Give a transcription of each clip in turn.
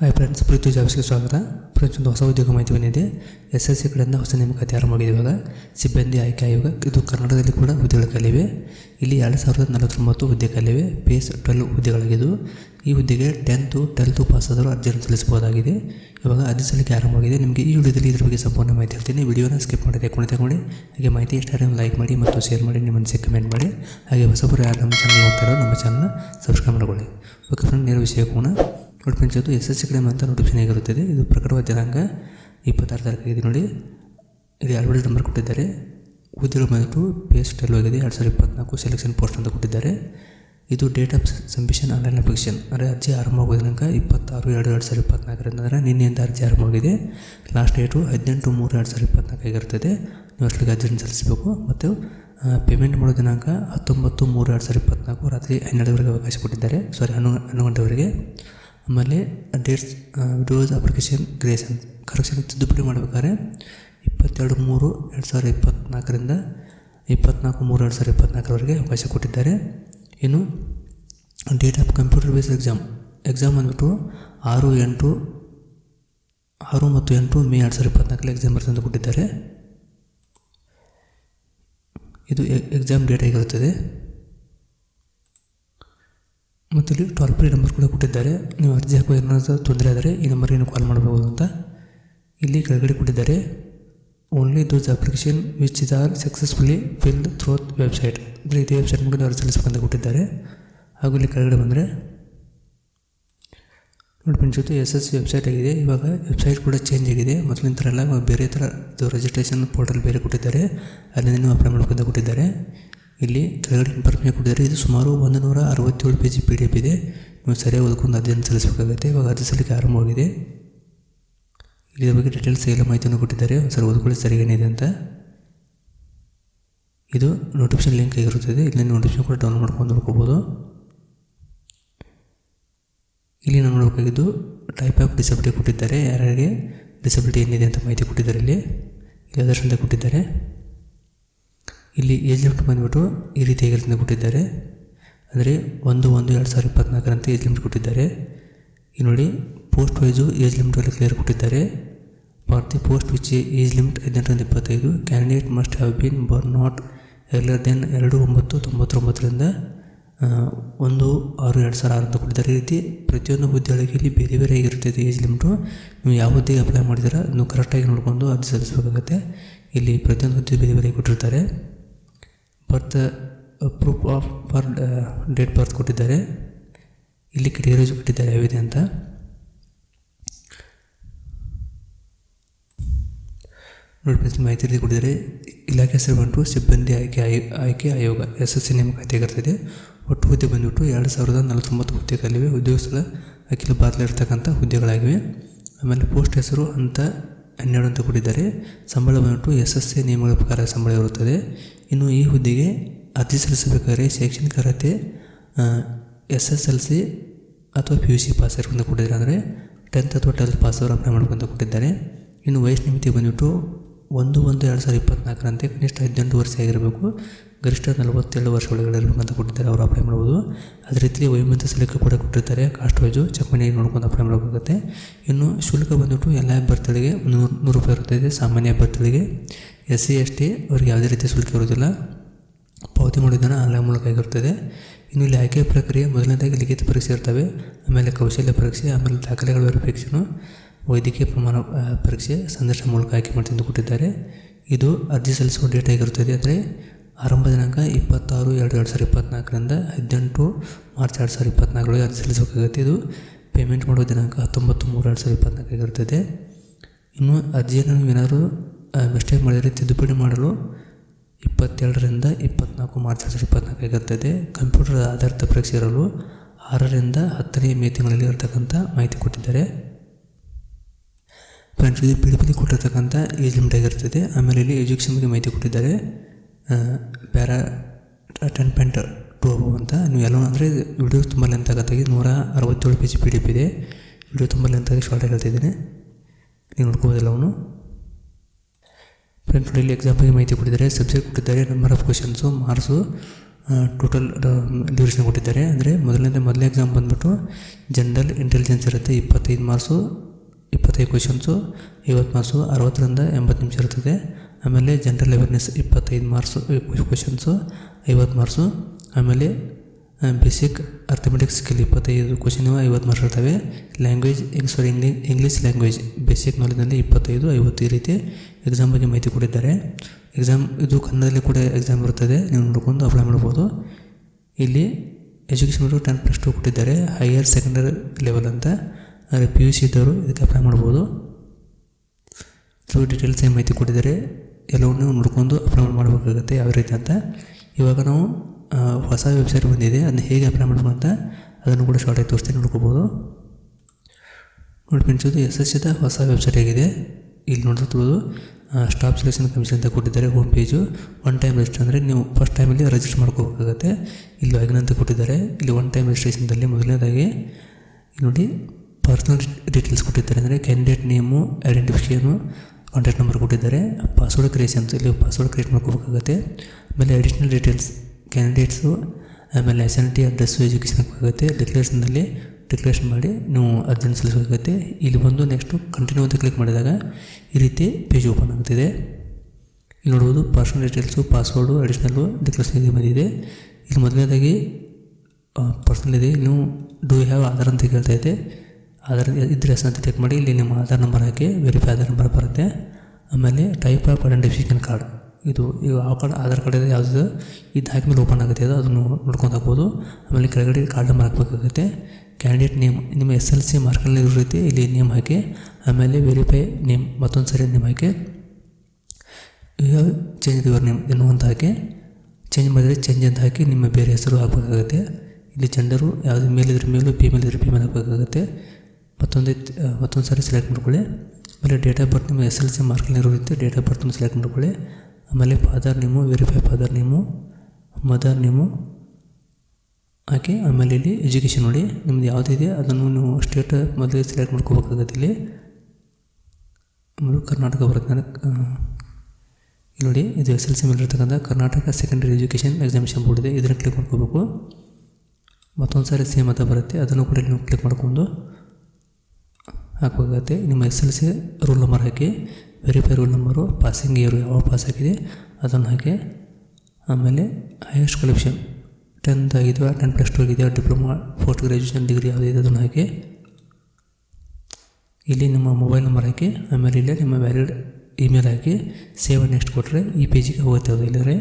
Hi friends ಪ್ರೀತಿ ಜಾಬ್ಸ್ಗೆ ಸ್ವಾಗತ. Friends ಒಂದು ಹೊಸ ಉದ್ಯೋಗ ಮಾಹಿತಿ ಬಂದಿದೆ. ಎಸ್ ಎಸ್ ಸಿ ಕಡೆಯಿಂದ ಹೊಸ ನೇಮಕಾತಿ ಆರಂಭವಾಗಿದೆ ಇವಾಗ. ಸಿಬ್ಬಂದಿ ಆಯ್ಕೆ ಆಯೋಗ, ಇದು ಕನ್ನಡದಲ್ಲಿ ಕೂಡ ಹುದ್ದೆಗಳ ಖಾಲಿವೆ ಇಲ್ಲಿ ಎರಡು ಸಾವಿರದ ನಲವತ್ತೊಂಬತ್ತು ಹುದ್ದೆ ಖಾಲಿವೆ ಪೇಸ್ ಟ್ವೆಲ್ ಹುದ್ದೆಗಳಾಗಿದ್ದು ಈ ಹುದ್ದೆಗೆ ಟೆಂತು ಟ್ವೆಲ್ತು ಪಾಸ್ ಆದರೂ ಅರ್ಜಿಯನ್ನು ಸಲ್ಲಿಸಬಹುದಾಗಿದೆ. ಇವಾಗ ಅರ್ಜಿ ಸಲ್ಲಿಕೆ ಆರಂಭವಾಗಿದೆ. ನಿಮಗೆ ಈ ವಿಡಿಯೋದಲ್ಲಿ ಇದ್ರ ಬಗ್ಗೆ ಸಂಪೂರ್ಣ ಮಾಹಿತಿ ಹೇಳ್ತೀನಿ. ವಿಡಿಯೋನ ಸ್ಕಿಪ್ ಮಾಡಿದೆ ಕೊಂಡು ತಗೊಂಡು ಹಾಗೆ ಮಾಹಿತಿ ಇಷ್ಟ ಲೈಕ್ ಮಾಡಿ ಮತ್ತು ಶೇರ್ ಮಾಡಿ ನಿಮ್ಮ ಮನಸ್ಸಿಗೆ ಕಮೆಂಟ್ ಮಾಡಿ. ಹಾಗೆ ಹೊಸಬರು ಯಾರು ನಮ್ಮ ಚಾನಲ್ ನೋಡ್ತಾರೋ ನಮ್ಮ ಚಾನಲ್ನ ಸಬ್ಸ್ಕ್ರೈಬ್ ಮಾಡಿಕೊಳ್ಳಿ. ಓಕೆ ಫ್ರೆಂಡ್ ನೇರ ವಿಷಯಕ್ಕೆ ಹೋಗೋಣ. ನೋಡಿ ಫ್ರೆಂಡ್ಸ್ ಅದು ಎಸ್ ಎಸ್ ಸಿ ಕಡೆ ಅಂತ ನೋಟಿಫಿಕೇಶನ್ ಆಗಿರುತ್ತದೆ ಇದು ಪ್ರಕಟವಾದ ದಿನಾಂಕ ಇಪ್ಪತ್ತಾರು ತಾರೀಕಿದೆ ನೋಡಿ. ಇಲ್ಲಿ ಅಡ್ವರ್ಟೈಸ್ ನಂಬರ್ ಕೊಟ್ಟಿದ್ದಾರೆ. ಉದ್ಯೋಗ ಬಂದ್ಬಿಟ್ಟು ಪೇಸ್ ಟೆಲ್ ಆಗಿದೆ. ಎರಡು ಸಾವಿರದ ಇಪ್ಪತ್ನಾಲ್ಕು ಸೆಲೆಕ್ಷನ್ ಪೋಸ್ಟ್ ಅಂತ ಕೊಟ್ಟಿದ್ದಾರೆ. ಇದು date of submission online application ಅಂದರೆ ಅರ್ಜಿ ಆರಂಭವಾಗುವ ದಿನಾಂಕ ಇಪ್ಪತ್ತಾರು ಎರಡು ಎರಡು ಸಾವಿರದ ಇಪ್ಪತ್ನಾಲ್ಕರಿಂದ ಅಂದರೆ ನಿನ್ನೆಯಿಂದ ಅರ್ಜಿ ಆರಂಭವಾಗಿದೆ. ಲಾಸ್ಟ್ ಡೇಟು ಹದಿನೆಂಟು ಮೂರು ಎರಡು ಸಾವಿರದ ಆಗಿರುತ್ತದೆ ನೀವು ಅಷ್ಟೊತ್ತಿಗೆ ಅರ್ಜಿಯನ್ನು ಸಲ್ಲಿಸಬೇಕು. ಮತ್ತು ಪೇಮೆಂಟ್ ಮಾಡೋ ದಿನಾಂಕ ಹತ್ತೊಂಬತ್ತು ಮೂರು ಎರಡು ಸಾವಿರದ ಇಪ್ಪತ್ನಾಲ್ಕು ರಾತ್ರಿ ಹನ್ನೆರಡುವರೆಗೆ ಅವಕಾಶ ಕೊಟ್ಟಿದ್ದಾರೆ. ಸಾರಿ ಹನ್ನೊಂದು ಹನ್ನೊಂದು ಗಂಟೆವರೆಗೆ ಆಮೇಲೆ dates windows application creation correction ತಿದ್ದುಪಡಿ ಮಾಡ್ಬೇಕಾದ್ರೆ ಇಪ್ಪತ್ತೆರಡು ಮೂರು ಎರಡು ಸಾವಿರದ ಇಪ್ಪತ್ತ್ನಾಲ್ಕರಿಂದ ಇಪ್ಪತ್ತ್ನಾಲ್ಕು ಮೂರು ಎರಡು ಸಾವಿರದ ಇಪ್ಪತ್ತ್ನಾಲ್ಕರವರೆಗೆ ಅವಕಾಶ ಕೊಟ್ಟಿದ್ದಾರೆ. ಇನ್ನು date of computer base exam exam ಬಂದುಬಿಟ್ಟು ಆರು ಎಂಟು, ಆರು ಮತ್ತು ಎಂಟು ಮೇ ಎರಡು ಸಾವಿರದ ಇಪ್ಪತ್ತ್ನಾಲ್ಕರಲ್ಲಿ ಎಕ್ಸಾಮ್ ಬರ್ತದೆ ಕೊಟ್ಟಿದ್ದಾರೆ. ಇದು ಎಕ್ಸಾಮ್ ಡೇಟ್ ಆಗಿರುತ್ತದೆ. ಮತ್ತು ಇಲ್ಲಿ ಟೋಲ್ ಫ್ರೀ ನಂಬರ್ ಕೂಡ ಕೊಟ್ಟಿದ್ದಾರೆ. ನೀವು ಅರ್ಜಿ ಹಾಕುವ ಏನಾದರೂ ತೊಂದರೆ ಆದರೆ ಈ ನಂಬರ್ಗೆ ನೀವು ಕಾಲ್ ಮಾಡಬಹುದು ಅಂತ ಇಲ್ಲಿ ಕೆಳಗಡೆ ಕೊಟ್ಟಿದ್ದಾರೆ. Only those application which is are successfully filled through website ಅಂದರೆ ಇದೇ ವೆಬ್ಸೈಟ್ ಮೂಲಕ ಅರ್ಜಿ ಸಲ್ಲಿಸಬೇಕಂತ ಕೊಟ್ಟಿದ್ದಾರೆ. ಹಾಗೂ ಇಲ್ಲಿ ಕೆಳಗಡೆ ಬಂದರೆ ನೋಡಿ ಫ್ರೆಂಡ್ಸ್ ಜೊತೆ ಎಸ್ ಎಸ್ ವೆಬ್ಸೈಟ್ ಆಗಿದೆ. ಇವಾಗ ವೆಬ್ಸೈಟ್ ಕೂಡ ಚೇಂಜ್ ಆಗಿದೆ. ಮೊದಲಿನ ಥರ ಎಲ್ಲ ಬೇರೆ ಥರ ಇದು ರಿಜಿಸ್ಟ್ರೇಷನ್ ಪೋರ್ಟಲ್ ಬೇರೆ ಕೊಟ್ಟಿದ್ದಾರೆ. ಅಲ್ಲಿಂದ ನೀವು ಅಪ್ಲೈ ಮಾಡ್ಕೊಂತ ಕೊಟ್ಟಿದ್ದಾರೆ. ಇಲ್ಲಿ ಕೆಳಗಡೆ ಇನ್ಫಾರ್ಮೇಷನ್ ಕೊಟ್ಟಿದ್ದಾರೆ. ಇದು ಸುಮಾರು ಒಂದು ನೂರ ಅರವತ್ತೇಳು ಪೇಜ್ ಪಿ ಡಿ ಎಫ್ ಇದೆ. ನೀವು ಸರಿಯಾಗಿ ಓದ್ಕೊಂಡು ಅಧ್ಯಯನ ಸಲ್ಲಿಸಬೇಕಾಗುತ್ತೆ. ಇವಾಗ ಅರ್ಜಿ ಸಲ್ಲಿಕೆ ಆರಂಭವಾಗಿದೆ. ಇಲ್ಲಿ ಬಗ್ಗೆ ಡೀಟೇಲ್ಸ್ ಎಲ್ಲ ಮಾಹಿತಿಯನ್ನು ಕೊಟ್ಟಿದ್ದಾರೆ. ಒಂದ್ಸರಿ ಓದ್ಕೊಳ್ಳಿ ಸರಿಗೇನಿದೆ ಅಂತ. ಇದು ನೋಟಿಫಿಕೇಶನ್ ಲಿಂಕ್ ಆಗಿರುತ್ತದೆ. ಇಲ್ಲಿ ನೋಟಿಫಿಕೇಶನ್ ಕೂಡ ಡೌನ್ಲೋಡ್ ಮಾಡ್ಕೊಂಡು ನೋಡ್ಕೋಬೋದು. ಇಲ್ಲಿ ನಾನು ನೋಡಬೇಕಾಗಿದ್ದು ಟೈಪ್ ಆಫ್ ಡಿಸಬಿಲಿಟಿ ಕೊಟ್ಟಿದ್ದಾರೆ. ಯಾರ್ಯಾರಿಗೆ? ಡಿಸಬಿಲಿಟಿ ಏನಿದೆ ಅಂತ ಮಾಹಿತಿ ಕೊಟ್ಟಿದ್ದಾರೆ ಇಲ್ಲಿ. ಅಂತ ಕೊಟ್ಟಿದ್ದಾರೆ. ಇಲ್ಲಿ ಏಜ್ ಲಿಮಿಟ್ ಬಂದುಬಿಟ್ಟು ಈ ರೀತಿಯಾಗಿರ್ತದೆ ಕೊಟ್ಟಿದ್ದಾರೆ. ಅಂದರೆ ಒಂದು ಒಂದು, ಎರಡು ಸಾವಿರದ ಇಪ್ಪತ್ನಾಲ್ಕರಂತೆ ಏಜ್ ಲಿಮಿಟ್ ಕೊಟ್ಟಿದ್ದಾರೆ. ಈ ನೋಡಿ ಪೋಸ್ಟ್ ವೈಸು ಏಜ್ ಲಿಮಿಟ್ ಎಲ್ಲ ಕ್ಲಿಯರ್ ಕೊಟ್ಟಿದ್ದಾರೆ. For the post which age limit ಹದಿನೆಂಟರಿಂದ ಇಪ್ಪತ್ತೈದು. Candidate must have been born not earlier than ಎರಡು, ಒಂಬತ್ತು, ತೊಂಬತ್ತೊಂಬತ್ತರಿಂದ ಒಂದು, ಆರು, ಎರಡು ಸಾವಿರ ಆರು ಅಂತ ಕೊಟ್ಟಿದ್ದಾರೆ. ಈ ರೀತಿ ಪ್ರತಿಯೊಂದು ಹುದ್ದೆಗಳಿಗೆ ಇಲ್ಲಿ ಬೇರೆ ಬೇರೆ ಆಗಿರ್ತೈತೆ ಏಜ್ ಲಿಮಿಟು ನೀವು ಯಾವ ಹುದ್ದೆಗೆ ಅಪ್ಲೈ ಮಾಡಿದ್ದೀರಾ, ನೀವು ಕರೆಕ್ಟಾಗಿ ನೋಡಿಕೊಂಡು ಅರ್ಜಿ ಸಲ್ಲಿಸಬೇಕಾಗತ್ತೆ ಇಲ್ಲಿ ಪ್ರತಿಯೊಂದು ಹುದ್ದೆ ಬೇರೆ ಬೇರೆ ಕೊಟ್ಟಿರ್ತಾರೆ. Birth proof of for date birth ಕೊಟ್ಟಿದ್ದಾರೆ. ಇಲ್ಲಿ ಕ್ಲಿಯರೇಜ್ ಕೊಟ್ಟಿದ್ದಾರೆ ಯಾವಿದೆ ಅಂತ. ನೋಡಿ ಫ್ರೆಂಡ್ಸ್ ಮಾಹಿತಿ ಕೊಟ್ಟಿದ್ದಾರೆ. ಇಲಾಖೆ ಹೆಸರು ಬಂದು ಸಿಬ್ಬಂದಿ ಆಯ್ಕೆ ಆಯೋ, ಆಯ್ಕೆ ಆಯೋಗ ಎಸ್ ಎಸ್ ಸಿ ನೇಮಕಾತಿ ಆಗಿರ್ತದೆ. ಒಟ್ಟು ಹುದ್ದೆ ಬಂದುಬಿಟ್ಟು ಎರಡು ಸಾವಿರದ ನಲವತ್ತೊಂಬತ್ತು ಹುದ್ದೆಗಳಿವೆ ಉದ್ಯೋಗಸ್ಥರ ಅಖಿಲ ಭಾರತದಲ್ಲಿರ್ತಕ್ಕಂಥ ಹುದ್ದೆಗಳಾಗಿವೆ. ಆಮೇಲೆ ಪೋಸ್ಟ್ ಹೆಸರು ಅಂತ ಹನ್ನೆರಡು ಅಂತ ಕೊಟ್ಟಿದ್ದಾರೆ. ಸಂಬಳ ಬಂದ್ಬಿಟ್ಟು ಎಸ್ ಎಸ್ ಸಿ ನಿಯಮಗಳ ಪ್ರಕಾರ ಸಂಬಳ ಇರುತ್ತದೆ. ಇನ್ನು ಈ ಹುದ್ದೆಗೆ ಅರ್ಜಿ ಸಲ್ಲಿಸಬೇಕಾದ್ರೆ ಶೈಕ್ಷಣಿಕ ಅರ್ಹತೆ ಎಸ್ ಎಸ್ ಎಲ್ ಸಿ ಅಥವಾ ಪಿ ಯು ಸಿ ಪಾಸ್ ಇರ್ಕೊಂಡು ಕೊಟ್ಟಿದ್ದಾರೆ. ಅಂದರೆ ಟೆಂತ್ ಅಥವಾ ಟ್ವೆಲ್ತ್ ಪಾಸ್ ಅವರು ಅಪ್ಲೈ ಮಾಡ್ಕೊಂತ ಕೊಟ್ಟಿದ್ದಾರೆ. ಇನ್ನು ವಯಸ್ಸು ಮಿತಿ ಬಂದ್ಬಿಟ್ಟು ಒಂದು ಒಂದು ಎರಡು ಸಾವಿರದ ಇಪ್ಪತ್ನಾಲ್ಕರಂತೆ ಕನಿಷ್ಠ ಹದಿನೆಂಟು ವರ್ಷ ಆಗಿರಬೇಕು. ಗರಿಷ್ಠ ನಲವತ್ತೇಳು ವರ್ಷ ಒಳಗಡೆ ಇರಬೇಕಂತ ಕೊಟ್ಟಿದ್ದಾರೆ. ಅವರು ಅಪ್ಲೈ ಮಾಡ್ಬೋದು. ಅದೇ ರೀತಿ ವೈಮಂತ ಸಲಿಕೆ ಕೂಡ ಕೊಟ್ಟಿರ್ತಾರೆ. ಕಾಸ್ಟ್ ವೈಸು ಚೆಕ್ ಮನಿ ನೋಡ್ಕೊಂಡು ಅಪ್ಲೈ ಮಾಡಬೇಕಾಗುತ್ತೆ. ಇನ್ನು ಶುಲ್ಕ ಬಂದ್ಬಿಟ್ಟು ಎಲ್ಲ ಅಭ್ಯರ್ಥಿಗಳಿಗೆ ನೂರು ನೂರು ರೂಪಾಯಿ ಇರುತ್ತದೆ ಸಾಮಾನ್ಯ ಅಭ್ಯರ್ಥಿಗಳಿಗೆ ಎಸ್ ಸಿ, ಎಸ್ ಟಿ ಅವ್ರಿಗೆ ಯಾವುದೇ ರೀತಿ ಶುಲ್ಕ ಇರೋದಿಲ್ಲ ಪಾವತಿ ಮಾಡಿದ್ದನ್ನು ಆನ್ಲೈನ್ ಮೂಲಕ ಆಗಿರ್ತದೆ ಇನ್ನು ಇಲ್ಲಿ ಆಯ್ಕೆ ಪ್ರಕ್ರಿಯೆ ಮೊದಲನೇದಾಗಿ ಲಿಖಿತ ಪರೀಕ್ಷೆ ಇರ್ತವೆ. ಆಮೇಲೆ ಕೌಶಲ್ಯ ಪರೀಕ್ಷೆ, ಆಮೇಲೆ ದಾಖಲೆಗಳ ವೆರಿಫಿಕೇಷನು, ವೈದ್ಯಕೀಯ ಪ್ರಮಾಣ ಪರೀಕ್ಷೆ, ಸಂದರ್ಶನ ಮೂಲಕ ಆಯ್ಕೆ ಮಾಡಿ ಕೊಟ್ಟಿದ್ದಾರೆ. ಇದು ಅರ್ಜಿ ಸಲ್ಲಿಸುವ ಡೇಟ್ ಆಗಿರುತ್ತದೆ. ಅಂದರೆ ಆರಂಭ ದಿನಾಂಕ ಇಪ್ಪತ್ತಾರು ಎರಡು ಎರಡು ಸಾವಿರದ ಇಪ್ಪತ್ತ್ನಾಲ್ಕರಿಂದ ಹದಿನೆಂಟು ಮಾರ್ಚ್ ಎರಡು ಸಾವಿರದ ಇಪ್ಪತ್ತ್ನಾಲ್ಕರೊಳಗೆ ಅರ್ಜಿ ಸಲ್ಲಿಸಬೇಕಾಗುತ್ತೆ. ಇದು ಪೇಮೆಂಟ್ ಮಾಡುವ ದಿನಾಂಕ ಹತ್ತೊಂಬತ್ತು ಮೂರು ಎರಡು ಸಾವಿರದ ಇಪ್ಪತ್ತ್ನಾಲ್ಕರಿಗೆ ಇರ್ತದೆ ಇನ್ನು ಅರ್ಜಿಯನ್ನು ನೀವು ಏನಾದರೂ ಮಿಸ್ಟೇಕ್ ಮಾಡಿದರೆ ತಿದ್ದುಪಡಿ ಮಾಡಲು ಇಪ್ಪತ್ತೆರಡರಿಂದ ಇಪ್ಪತ್ನಾಲ್ಕು ಮಾರ್ಚ್ ಎರಡು ಸಾವಿರದ ಇಪ್ಪತ್ತ್ನಾಲ್ಕರಿಗೆ ಇರ್ತದೆ ಕಂಪ್ಯೂಟರ್ ಆಧಾರಿತ ಪರೀಕ್ಷೆ ಇರಲು ಆರರಿಂದ ಹತ್ತನೇ ಮೇ ತಿಂಗಳಲ್ಲಿ ಇರತಕ್ಕಂಥ ಮಾಹಿತಿ ಕೊಟ್ಟಿದ್ದಾರೆ. ಫ್ರೆಂಡ್ಸ್ ಇದು ಪಿ ಕೊಟ್ಟಿರ್ತಕ್ಕಂಥ ಏಜ್ ಲಿಮಿಟ್ ಆಗಿರ್ತದೆ ಆಮೇಲೆ ಇಲ್ಲಿ ಎಜುಕೇಷನ್ ಬಗ್ಗೆ ಮಾಹಿತಿ ಕೊಟ್ಟಿದ್ದಾರೆ. ಪ್ಯಾರಾ ಟೆನ್ ಪಾಯಿಂಟ್ ಟು ಅಂತ. ನೀವು ಎಲ್ಲ ಅಂದರೆ ವಿಡಿಯೋ ತುಂಬ ಲೆಂತ್ ಆಗತ್ತಾಗಿ ನೂರ ಅರವತ್ತೇಳು P G P D P ಇದೆ. ವಿಡಿಯೋ ತುಂಬ ಲೆಂತಾಗಿ ಶಾರ್ಟ್ ಹೇಳ್ತಿದ್ದೀನಿ. ನೀವು ನೋಡ್ಕೋಬೋದಿಲ್ಲ ಅವನು. ಫ್ರೆಂಡ್ಸ್ ಇಲ್ಲಿ ಎಕ್ಸಾಂಪಲ್ಗೆ ಮಾಹಿತಿ ಕೊಟ್ಟಿದ್ದಾರೆ. ಸಬ್ಜೆಕ್ಟ್ ಕೊಟ್ಟಿದ್ದಾರೆ number of questions marks total duration ಕೊಟ್ಟಿದ್ದಾರೆ. ಅಂದರೆ ಮೊದಲನೇ ಮೊದಲನೇ ಎಕ್ಸಾಮ್ ಬಂದ್ಬಿಟ್ಟು ಜನರಲ್ ಇಂಟೆಲಿಜೆನ್ಸ್ ಇರುತ್ತೆ. ಇಪ್ಪತ್ತೈದು ಮಾರ್ಕ್ಸು ಇಪ್ಪತ್ತೈದು ಕ್ವಶನ್ಸು ಐವತ್ತು ಮಾರ್ಕ್ಸು ಅರವತ್ತರಿಂದ ಎಂಬತ್ತು ನಿಮಿಷ ಇರ್ತದೆ ಆಮೇಲೆ ಜನರಲ್ ಅವೇರ್ನೆಸ್ ಇಪ್ಪತ್ತೈದು ಮಾರ್ಕ್ಸು ಕ್ವಶನ್ಸು ಐವತ್ತು ಮಾರ್ಕ್ಸು ಆಮೇಲೆ ಬೇಸಿಕ್ ಅರ್ಥಮೆಟಿಕ್ ಸ್ಕಿಲ್ ಇಪ್ಪತ್ತೈದು ಕ್ವಶನ್ ಐವತ್ತು ಮಾರ್ಕ್ಸ್ ಇರ್ತವೆ. Language sorry English English language basic ನಾಲೆಜ್ನಲ್ಲಿ ಇಪ್ಪತ್ತೈದು, ಐವತ್ತು ಈ ರೀತಿ ಎಕ್ಸಾಮ್ ಬಗ್ಗೆ ಮಾಹಿತಿ ಕೊಟ್ಟಿದ್ದಾರೆ. ಎಕ್ಸಾಮ್ ಇದು ಕನ್ನಡದಲ್ಲಿ ಕೂಡ ಎಕ್ಸಾಮ್ ಇರುತ್ತದೆ ನೀವು ನೋಡ್ಕೊಂಡು ಅಪ್ಲೈ ಮಾಡ್ಬೋದು. ಇಲ್ಲಿ ಎಜುಕೇಷನ್ ಟೆನ್ ಪ್ಲಸ್ ಟು ಕೊಟ್ಟಿದ್ದಾರೆ. ಹೈಯರ್ ಸೆಕೆಂಡರಿ ಲೆವೆಲ್ ಅಂತ. ಅಂದರೆ ಪಿ ಯು ಸಿ ಇದ್ದವರು ಇದಕ್ಕೆ ಅಪ್ಲೈ ಮಾಡ್ಬೋದು. ಸೊ ಡೀಟೇಲ್ಸ್ ಏನು ಮಾಹಿತಿ ಕೊಟ್ಟಿದ್ದಾರೆ ಎಲ್ಲವನ್ನೂ ನೋಡ್ಕೊಂಡು ಅಪ್ಲೈ ಮಾಡಬೇಕಾಗುತ್ತೆ ಯಾವ ರೀತಿ ಅಂತ. ಇವಾಗ ನಾವು ಹೊಸ ವೆಬ್ಸೈಟ್ ಬಂದಿದೆ, ಅದನ್ನ ಹೇಗೆ ಅಪ್ಲೈ ಮಾಡಬೇಕು ಅಂತ ಅದನ್ನು ಕೂಡ ಆಗಿ ತೋರಿಸ್ತೀನಿ, ನೋಡ್ಕೋಬೋದು. ನೋಡಿ ಫ್ರೆಂಡ್ಸ್ ಎಸ್ ಎಸ್ ಸಿದ ಹೊಸ ವೆಬ್ಸೈಟ್ ಆಗಿದೆ. ಇಲ್ಲಿ ನೋಡ್ತಿರ್ಬೋದು ಸ್ಟಾಫ್ ಸೆಲೆಕ್ಷನ್ ಕಮಿಷನ್ ಅಂತ ಕೊಟ್ಟಿದ್ದಾರೆ home page one time register ಅಂದರೆ ನೀವು ಫಸ್ಟ್ ಟೈಮಲ್ಲಿ ರಿಜಿಸ್ಟರ್ ಮಾಡ್ಕೋಬೇಕಾಗತ್ತೆ. ಇಲ್ಲಿ ಲಾಗಿನ್ ಅಂತ ಕೊಟ್ಟಿದ್ದಾರೆ. ಇಲ್ಲಿ ಒನ್ ಟೈಮ್ ರಿಜಿಸ್ಟ್ರೇಷನ್ದಲ್ಲಿ ಮೊದಲನೇದಾಗಿ ನೋಡಿ ಪರ್ಸನಲ್ ಡೀಟೇಲ್ಸ್ ಕೊಟ್ಟಿದ್ದಾರೆ. ಅಂದರೆ candidate name identification contact number ಕೊಟ್ಟಿದ್ದಾರೆ. ಪಾಸ್ವರ್ಡ್ ಕ್ರಿಯೇಷನ್ ಇಲ್ಲಿ ಪಾಸ್ವರ್ಡ್ ಕ್ರಿಯೇಟ್ ಮಾಡ್ಕೋಬೇಕಾಗತ್ತೆ. ಆಮೇಲೆ ಅಡಿಷ್ನಲ್ ಡೀಟೇಲ್ಸ್ ಕ್ಯಾಂಡಿಡೇಟ್ಸು ಆಮೇಲೆ ಎಸೆನಿಟಿ ಅಡ್ರೆಸ್ಸು ಎಜುಕೇಷನ್ ಹಾಕಬೇಕಾಗುತ್ತೆ. ಡಿಕ್ಲೇಷನಲ್ಲಿ ಡಿಕ್ಲೇಷನ್ ಮಾಡಿ ನೀವು ಅರ್ಜೆಂಟ್ ಸಲ್ಲಿಸಬೇಕಾಗುತ್ತೆ. ಇಲ್ಲಿ ಬಂದು ನೆಕ್ಸ್ಟು ಕಂಟಿನ್ಯೂ ಅಂತ ಕ್ಲಿಕ್ ಮಾಡಿದಾಗ ಈ ರೀತಿ ಪೇಜ್ ಓಪನ್ ಆಗ್ತಿದೆ. ಇಲ್ಲಿ ನೋಡ್ಬೋದು personal details password additional declaration ಬಂದಿದೆ. ಇಲ್ಲಿ ಮೊದಲನೇದಾಗಿ ಪರ್ಸ್ನಲ್ ಇದೆ. ನೀವು ಡೂ ಹ್ಯಾವ್ ಆಧಾರ್ ಅಂತ ಕೇಳ್ತಾ ಇದೆ ಆಧಾರ್ ಇದ್ರೆ ಹೆಸರು ಅಂತ ಮಾಡಿ, ಇಲ್ಲಿ ನಿಮ್ಮ ಆಧಾರ್ ನಂಬರ್ ಹಾಕಿ ವೆರಿಫೈ ಆಧಾರ್ ನಂಬರ್ ಬರುತ್ತೆ. ಆಮೇಲೆ ಟೈಪ್ ಆಫ್ ಐಡೆಂಟಿಫಿಕೇಷನ್ ಕಾರ್ಡ್ ಇದು ಈಗ ಆ ಕಾರ್ಡ್ ಆಧಾರ್ ಕಾರ್ಡ್ ಯಾವುದು, ಇದು ಹಾಕಿದ್ಮೇಲೆ ಓಪನ್ ಆಗುತ್ತೆ. ಅದು ಅದನ್ನು ನೋಡ್ಕೊಂಡು ಹಾಕ್ಬೋದು. ಆಮೇಲೆ ಕೆಳಗಡೆ ಕಾರ್ಡ್ ನಂಬರ್ ಹಾಕಬೇಕಾಗುತ್ತೆ. ಕ್ಯಾಂಡಿಡೇಟ್ ನೇಮ್ ನಿಮ್ಮ ಎಸ್ ಎಲ್ ಸಿ ಮಾರ್ಕಲ್ಲಿ ಇರೋ ರೀತಿ ಇಲ್ಲಿ ನೇಮ್ ಹಾಕಿ, ಆಮೇಲೆ ವೆರಿಫೈ ನೇಮ್ ಮತ್ತೊಂದು ಸರಿ ನೇಮ್ ಹಾಕಿ ಚೇಂಜ್ ಯುವರ್ ನೇಮ್ ಎನ್ನುವಂತ ಹಾಕಿ ಚೇಂಜ್ ಮಾಡಿದರೆ ಚೇಂಜ್ ಅಂತ ಹಾಕಿ ನಿಮ್ಮ ಬೇರೆ ಹೆಸರು ಹಾಕಬೇಕಾಗುತ್ತೆ. ಇಲ್ಲಿ ಜೆಂಡರು ಯಾವುದು ಮೇಲಿದ್ರೆ ಮೇಲು ಫೀಮೇಲ್ ಇದ್ರೆ ಫೀಮೇಲ್ ಹಾಕಬೇಕಾಗುತ್ತೆ. ಮತ್ತೊಂದು ಮತ್ತೊಂದು ಸಾರಿ ಸೆಲೆಕ್ಟ್ ಮಾಡ್ಕೊಳ್ಳಿ. ಆಮೇಲೆ ಡೇಟ್ ಆಫ್ ಬರ್ತ್ ನಿಮ್ಮ ಎಸ್ ಎಲ್ ಸಿ ರೀತಿ ಡೇಟ್ ಆಫ್ ಬರ್ತ್ನ ಸೆಲೆಕ್ಟ್ ಮಾಡ್ಕೊಳ್ಳಿ. ಆಮೇಲೆ father name verify father name mother name ಹಾಕಿ ಆಮೇಲೆ ಇಲ್ಲಿ ಎಜುಕೇಷನ್ ನೋಡಿ. ನಿಮ್ದು ಯಾವುದಿದೆ ಅದನ್ನು ನೀವು ಸ್ಟೇಟ್ ಮೊದಲೇ ಸೆಲೆಕ್ಟ್ ಮಾಡ್ಕೋಬೇಕಾಗತ್ತಿಲ್ಲಿ ಆಮೇಲೆ ಕರ್ನಾಟಕ ಬರುತ್ತೆ ಇಲ್ಲಿ ನೋಡಿ, ಇದು ಎಸ್ ಎಲ್ ಸಿ ಮೇಲೆ ಇರ್ತಕ್ಕಂಥ Karnataka secondary education examination board ಇದೆ. ಇದನ್ನು ಕ್ಲಿಕ್ ಮಾಡ್ಕೋಬೇಕು. ಮತ್ತೊಂದು ಸಾರಿ ಸೇಮ್ ಅಂತ ಬರುತ್ತೆ. ಅದನ್ನು ಕೂಡ ನೀವು ಕ್ಲಿಕ್ ಮಾಡ್ಕೊಂಡು ಹಾಕಬೇಕಾಗತ್ತೆ ನಿಮ್ಮ S L C roll number ಹಾಕಿ verify roll number passing year ಯಾವ ಪಾಸ್ ಆಗಿದೆ, ಅದನ್ನು ಹಾಕಿ, ಆಮೇಲೆ ಹೈಯೆಸ್ಟ್ ಕ್ವಾಲಿಫಿಕೇಷನ್ ಟೆಂತ್ ಆಗಿದೆಯೋ ಟೆನ್ ಪ್ಲಸ್ ಟು ಆಗಿದೆಯಾ ಡಿಪ್ಲೊಮಾ ಪೋಸ್ಟ್ ಗ್ರ್ಯಾಜುಯೇಷನ್ ಡಿಗ್ರಿ ಯಾವುದಿದೆ ಅದನ್ನು ಹಾಕಿ, ಇಲ್ಲಿ ನಿಮ್ಮ ಮೊಬೈಲ್ ನಂಬರ್ ಹಾಕಿ, ಆಮೇಲೆ ಇಲ್ಲೇ ನಿಮ್ಮ ವ್ಯಾಲಿಡ್ ಇಮೇಲ್ ಹಾಕಿ ಸೇವ್ ನೆಕ್ಸ್ಟ್ ಕೊಟ್ಟರೆ ಈ ಪೇಜಿಗೆ ಹೋಗುತ್ತೆ ಅದು. ಇಲ್ಲದ್ರೆ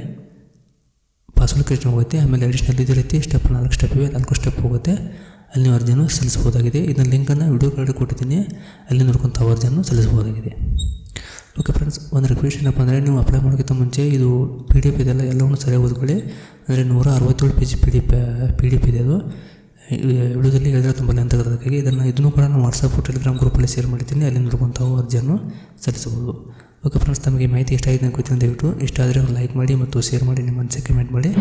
ಪಾಸ್ವರ್ಡ್ ಕ್ರಿಯೇಷನ್ ಹೋಗುತ್ತೆ, ಆಮೇಲೆ ಅಡಿಷ್ನಲ್ ಇದೇ ರೀತಿ ಸ್ಟೆಪ್ ನಾಲ್ಕು ಸ್ಟೆಪ್ ಇವೆ, ನಾಲ್ಕು ಸ್ಟೆಪ್ ಹೋಗುತ್ತೆ. ಅಲ್ಲಿ ಅರ್ಜಿಯನ್ನು ಸಲ್ಲಿಸ್ಬೋದಾಗಿದೆ ಇದನ್ನ ಲಿಂಕನ್ನು ವಿಡಿಯೋ ಕಾರ್ಡ್ ಕೊಟ್ಟಿದ್ದೀನಿ. ಅಲ್ಲಿ ನೋಡ್ಕೊಂಡು ತಾವು ಅರ್ಜಿಯನ್ನು ಸಲ್ಲಿಸ್ಬೋದಾಗಿದೆ ಓಕೆ ಫ್ರೆಂಡ್ಸ್ ಒಂದು ರಿಕ್ವೆಸ್ಟ್ ಏನಪ್ಪ ಅಂದರೆ ನೀವು ಅಪ್ಲೈ ಮಾಡೋಕ್ಕಿಂತ ಮುಂಚೆ ಇದು ಪಿ ಡಿ ಎಫ್ ಇದೆಲ್ಲ ಎಲ್ಲವನ್ನು ಸರಿಯಾಗಿ ಓದ್ಕೊಳ್ಳಿ. ಅಂದರೆ ನೂರ ಅರವತ್ತೇಳು page P D P D F ಇದೆ ಅದು. ವಿಡಿಯೋದಲ್ಲಿ ಹೇಳಿದ್ರೆ ತುಂಬ ಲೆಂತ್ ಅದಕ್ಕಾಗಿ ಇದನ್ನು ಇದನ್ನು ಕೂಡ ನಾನು ವಾಟ್ಸಪ್ ಟೆಲಿಗ್ರಾಮ್ ಗ್ರೂಪಲ್ಲಿ ಶೇರ್ ಮಾಡ್ತೀನಿ. ಅಲ್ಲಿ ನೋಡ್ಕೊಂಡು ತಾವು ಅರ್ಜಿಯನ್ನು ಸಲ್ಲಿಸಬಹುದು. ಓಕೆ ಫ್ರೆಂಡ್ಸ್ ತಮಗೆ ಮಾಹಿತಿ ಇಷ್ಟ ಅಂತ ಗೊತ್ತಿಲ್ಲ, ದಯವಿಟ್ಟು ಇಷ್ಟ ಆದರೆ ಲೈಕ್ ಮಾಡಿ ಮತ್ತು ಶೇರ್ ಮಾಡಿ, ನಿಮ್ಮ ಅನಿಸಿಕೆ ಕಮೆಂಟ್ ಮಾಡಿ.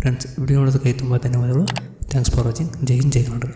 ಫ್ರೆಂಡ್ಸ್ ವಿಡಿಯೋ ನೋಡೋದಕ್ಕೆ ತುಂಬ ಧನ್ಯವಾದಗಳು. Thanks for watching Jai Hind Jai Karnataka